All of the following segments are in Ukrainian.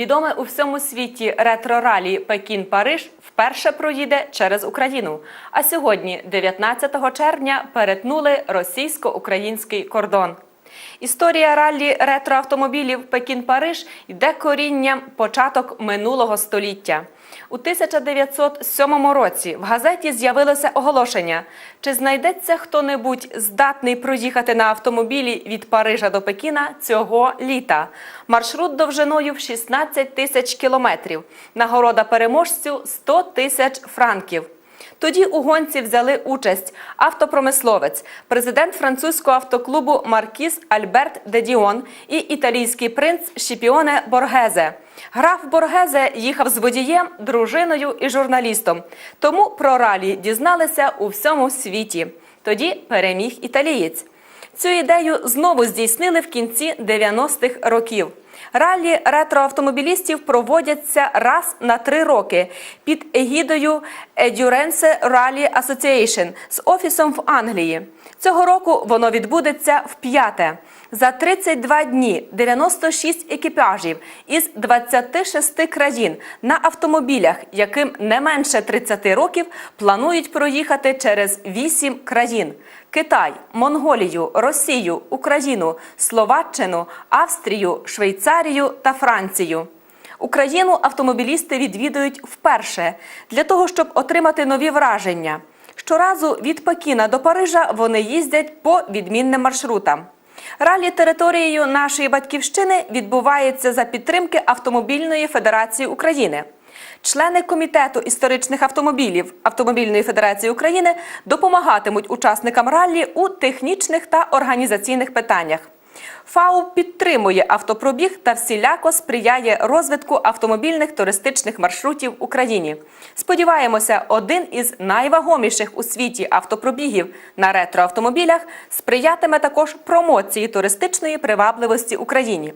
Відоме у всьому світі ретро-ралі Пекін-Париж вперше проїде через Україну. А сьогодні, 19 червня, перетнули російсько-український кордон. Історія раллі ретроавтомобілів Пекін-Париж йде корінням початок минулого століття. У 1907 році в газеті з'явилося оголошення: чи знайдеться хто-небудь здатний проїхати на автомобілі від Парижа до Пекіна цього літа. Маршрут довжиною в 16 тисяч кілометрів. Нагорода переможцю 100 тисяч франків. Тоді у гонці взяли участь автопромисловець, президент французького автоклубу Маркіс Альберт де Діон і італійський принц Шіпіоне Боргезе. Граф Боргезе їхав з водієм, дружиною і журналістом. Тому про ралі дізналися у всьому світі. Тоді переміг італієць. Цю ідею знову здійснили в кінці 90-х років. Ралі ретроавтомобілістів проводяться раз на три роки під егідою Endurance Rally Association з офісом в Англії. Цього року воно відбудеться вп'яте. За 32 дні 96 екіпажів із 26 країн на автомобілях, яким не менше 30 років, планують проїхати через 8 країн: Китай, Монголію, Росію, Україну, Словаччину, Австрію, Швейцарію та Францію. Україну автомобілісти відвідують вперше для того, щоб отримати нові враження. Щоразу від Пекіна до Парижа вони їздять по відмінним маршрутам. Ралі територією нашої батьківщини відбувається за підтримки Автомобільної Федерації України. Члени комітету історичних автомобілів Автомобільної Федерації України допомагатимуть учасникам раллі у технічних та організаційних питаннях. ФАУ підтримує автопробіг та всіляко сприяє розвитку автомобільних туристичних маршрутів в Україні. Сподіваємося, один із найвагоміших у світі автопробігів на ретроавтомобілях сприятиме також промоції туристичної привабливості Україні.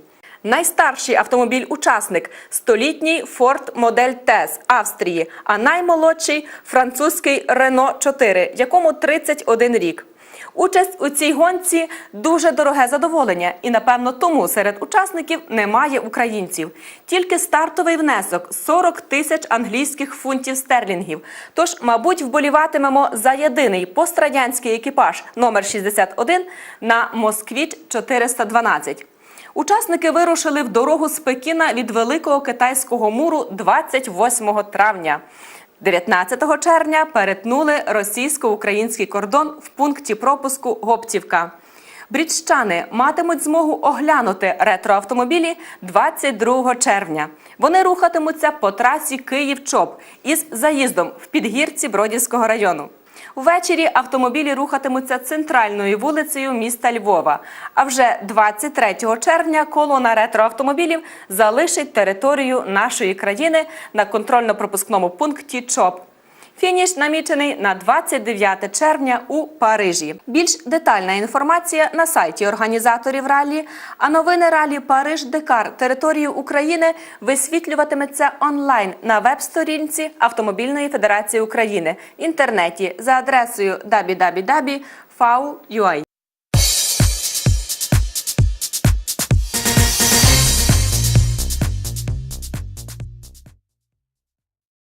Найстарший автомобіль-учасник столітній Ford модель з Австрії, а наймолодший французький Renault 4, якому 31 рік. Участь у цій гонці дуже дороге задоволення, і напевно тому серед учасників немає українців. Тільки стартовий внесок 40 тисяч англійських фунтів стерлінгів. Тож, мабуть, вболіватимемо за єдиний пострадянський екіпаж номер 61 на Москвіч 412. Учасники вирушили в дорогу з Пекіна від Великого китайського муру 28 травня. 19 червня перетнули російсько-український кордон в пункті пропуску Гоптівка. Брідщани матимуть змогу оглянути ретроавтомобілі 22 червня. Вони рухатимуться по трасі Київ-Чоп із заїздом в підгірці Бродівського району. Ввечері автомобілі рухатимуться центральною вулицею міста Львова. А вже 23 червня колона ретроавтомобілів залишить територію нашої країни на контрольно-пропускному пункті ЧОП. Фініш намічений на 29 червня у Парижі. Більш детальна інформація на сайті організаторів ралі. А новини ралі Париж Декар територію України висвітлюватиметься онлайн на веб-сторінці Автомобільної Федерації України в інтернеті за адресою www.fau.ua.